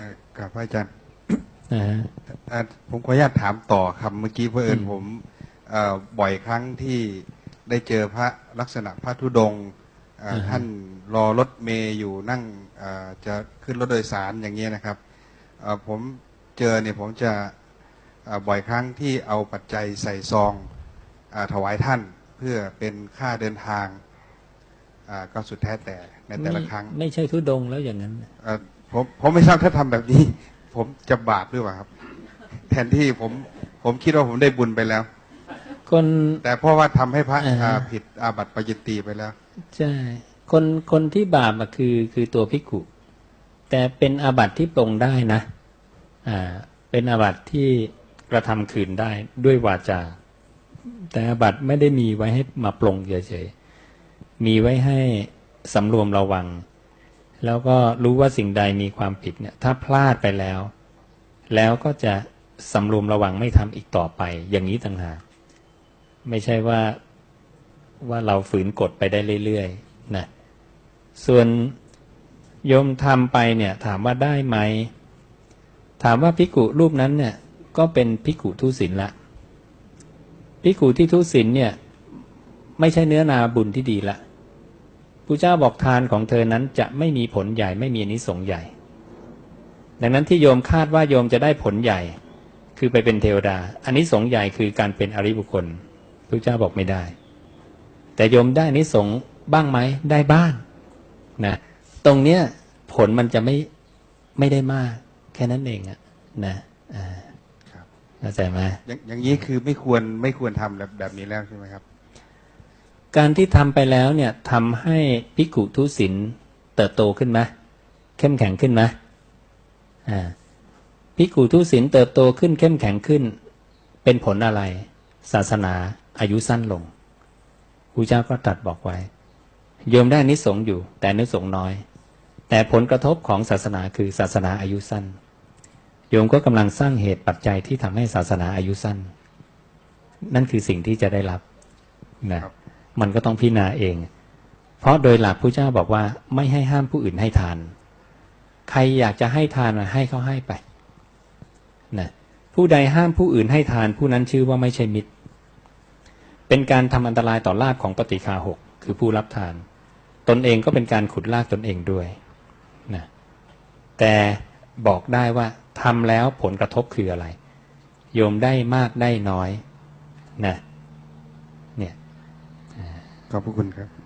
เอ่อกับพระอาจารย์นะฮะอ่าผมขออนุญาตถามต่อคำเมื่อกี้เพื่อเอิญอืมผมเอ่อบ่อยครั้งที่ได้เจอพระลักษณะพระธุดงค์อ่าท่านรอรถเมย์อยู่นั่งอ่าจะขึ้นรถโดยสารอย่างเงี้ยนะครับเอ่อผมเจอเนี่ยผมจะอ่าบ่อยครั้งที่เอาปัจจัยใส่ซองอาถวายท่านเพื่อเป็นค่าเดินทางอ่าก็สุดแท้แต่ในแต่ละครั้ง ไม่ไม่ใช่ทุดงค์แล้วอย่างนั้นเอ่อ ผมผมไม่ทราบถ้าทำแบบนี้ ผมจะบาปหรือเปล่าครับ แทนที่ผมผมคิดว่าผมได้บุญไปแล้วคนแต่เพราะว่าทำให้พระอ่าฮะอ่าผิดอาบัติปาจิตตีไปแล้ว ใช่ คนคนที่บาปอะคือคือตัวพิกขุแต่เป็นอาบัติที่ปรงได้นะ อ่า เป็นอาบัติที่กระทำคืนได้ด้วยวาจา แต่อาบัติไม่ได้มีไว้ให้มาปรงเฉยๆมีไว้ให้สำรวมระวัง แล้วก็รู้ว่าสิ่งใดมีความผิดเนี่ย ถ้าพลาดไปแล้ว แล้วก็จะสำรวมระวังไม่ทำอีกต่อไป อย่างนี้ต่างหากไม่ใช่ว่าว่าเราฝืนกฎไปได้เรื่อยๆนะส่วนโยมทำไปเนี่ย ถามว่าได้ไหม ถามว่าพิกุรูปนั้นเนี่ย ก็เป็นพิกุทุศิลละพิกุที่ทุศิลเนี่ย ไม่ใช่เนื้อนาบุญที่ดีละ พระเจ้าบอกทานของเธอนั้นจะไม่มีผลใหญ่ไม่มีอนิสงส์ใหญ่ ดังนั้นที่โยมคาดว่าโยมจะได้ผลใหญ่ คือไปเป็นเทวดาอันนี้สงส์ใหญ่คือการเป็นอริบุคคลพระเจ้าบอกไม่ได้ แต่โยมได้อานิสงส์บ้างไหมได้บ้างนะตรงเนี้ยผลมันจะไม่ไม่ได้มาก แค่นั้นเองอะนะอ่าครับเข้าใจไหมอย่างอย่างนี้คือไม่ควรไม่ควรทำแบบแบบนี้แล้วใช่ไหมครับ การที่ทำไปแล้วเนี่ยทำให้พิกุทุศินเติบโตขึ้นไหมเข้มแข็งขึ้นไหมอ่าพิกุทุศินเติบโตขึ้นเข้มแข็งขึ้น เป็นผลอะไร ศาสนาอายุสั้นลงครูเจ้าก็ตรัดบอกไว้ โยมได้นิสงอยู่ แต่นิสงน้อย แต่ผลกระทบของศาสนาคือศาสนาอายุสั้น โยมก็กำลังสร้างเหตุปัจจัยที่ทำให้ศาสนาอายุสั้น นั่นคือสิ่งที่จะได้รับนะครับ มันก็ต้องพิจารณาเอง เพราะโดยหลักพระเจ้าบอกว่าไม่ให้ห้ามผู้อื่นให้ทาน ใครอยากจะให้ทานให้เขาให้ไปนะผู้ใดห้ามผู้อื่นให้ทานผู้นั้นชื่อว่าไม่ใช่มิตร เป็นการทำอันตรายต่อลาภของปฏิคาหกคือผู้รับทาน ตนเองก็เป็นการขุดลากตนเองด้วยนะแต่บอกได้ว่าทำแล้วผลกระทบคืออะไร โยมได้มากได้น้อยนะเนี่ย ขอบพระคุณครับ